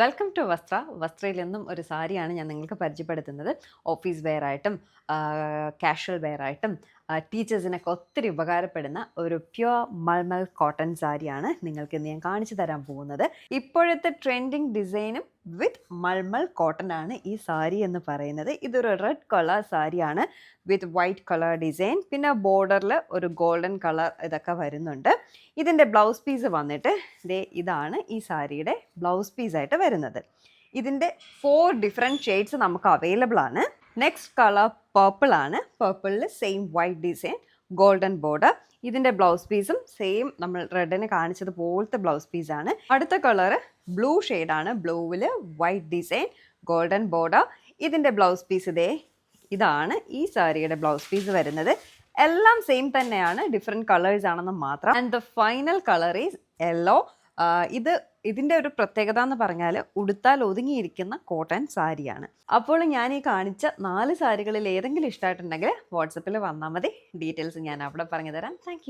Welcome to വസ്ത്ര വസ്ത്രയിൽ നിന്നും ഒരു സാരിയാണ് ഞാൻ നിങ്ങൾക്ക് പരിചയപ്പെടുത്തുന്നത്. ഓഫീസ് വെയർ ആയിട്ടും കാഷ്വൽ വെയർ ആയിട്ടും ടീച്ചേഴ്സിനൊക്കെ ഒത്തിരി ഉപകാരപ്പെടുന്ന ഒരു പ്യുവർ മൾമൽ കോട്ടൺ സാരിയാണ് നിങ്ങൾക്ക് ഇന്ന് ഞാൻ കാണിച്ചു തരാൻ പോകുന്നത്. ഇപ്പോഴത്തെ ട്രെൻഡിങ് ഡിസൈനും വിത്ത് മൾമൽ കോട്ടൺ ആണ് ഈ സാരി എന്ന് പറയുന്നത്. ഇതൊരു റെഡ് കളർ സാരിയാണ് വിത്ത് വൈറ്റ് കളർ ഡിസൈൻ പിന്നെ ബോർഡറിൽ ഒരു ഗോൾഡൻ കളർ ഇതൊക്കെ വരുന്നുണ്ട്. ഇതിന്റെ ബ്ലൗസ് പീസ് വന്നിട്ട് ദേ ഇതാണ് ഈ സാരിയുടെ ബ്ലൗസ് പീസായിട്ട് വരുന്നത്. ഇതിന്റെ ഫോർ ഡിഫറെന്റ് ഷെയ്ഡ്സ് നമുക്ക് അവൈലബിൾ ആണ്. നെക്സ്റ്റ് കളർ പേർപ്പിൾ ആണ്. പേർപ്പിളിൽ same white design golden border. ഇതിന്റെ ബ്ലൗസ് പീസും സെയിം നമ്മൾ റെഡിന് കാണിച്ചത് പോലത്തെ ബ്ലൗസ് ആണ്. അടുത്ത കളർ ബ്ലൂ ഷെയ്ഡാണ് ബ്ലൂവിൽ വൈറ്റ് ഡിസൈൻ ഗോൾഡൻ ബോർഡർ ഇതിന്റെ ബ്ലൗസ് പീസ് ഇതേ ഇതാണ് ഈ സാരിയുടെ ബ്ലൗസ് പീസ് വരുന്നത്. എല്ലാം സെയിം തന്നെയാണ് ഡിഫറെന്റ് കളേഴ്സ് ആണെന്ന് മാത്രം. And the final colour is yellow ഇത് ഇതിന്റെ ഒരു പ്രത്യേകത എന്ന് പറഞ്ഞാൽ ഉടുത്താൽ ഒതുങ്ങിയിരിക്കുന്ന കോട്ടൺ സാരിയാണ്. അപ്പോൾ ഞാൻ ഈ കാണിച്ച നാല് സാരികളിൽ ഏതെങ്കിലും ഇഷ്ടമായിട്ടുണ്ടെങ്കിൽ വാട്സപ്പിൽ വന്നാൽ മതി. ഡീറ്റെയിൽസ് ഞാൻ അവിടെ പറഞ്ഞു തരാം താങ്ക്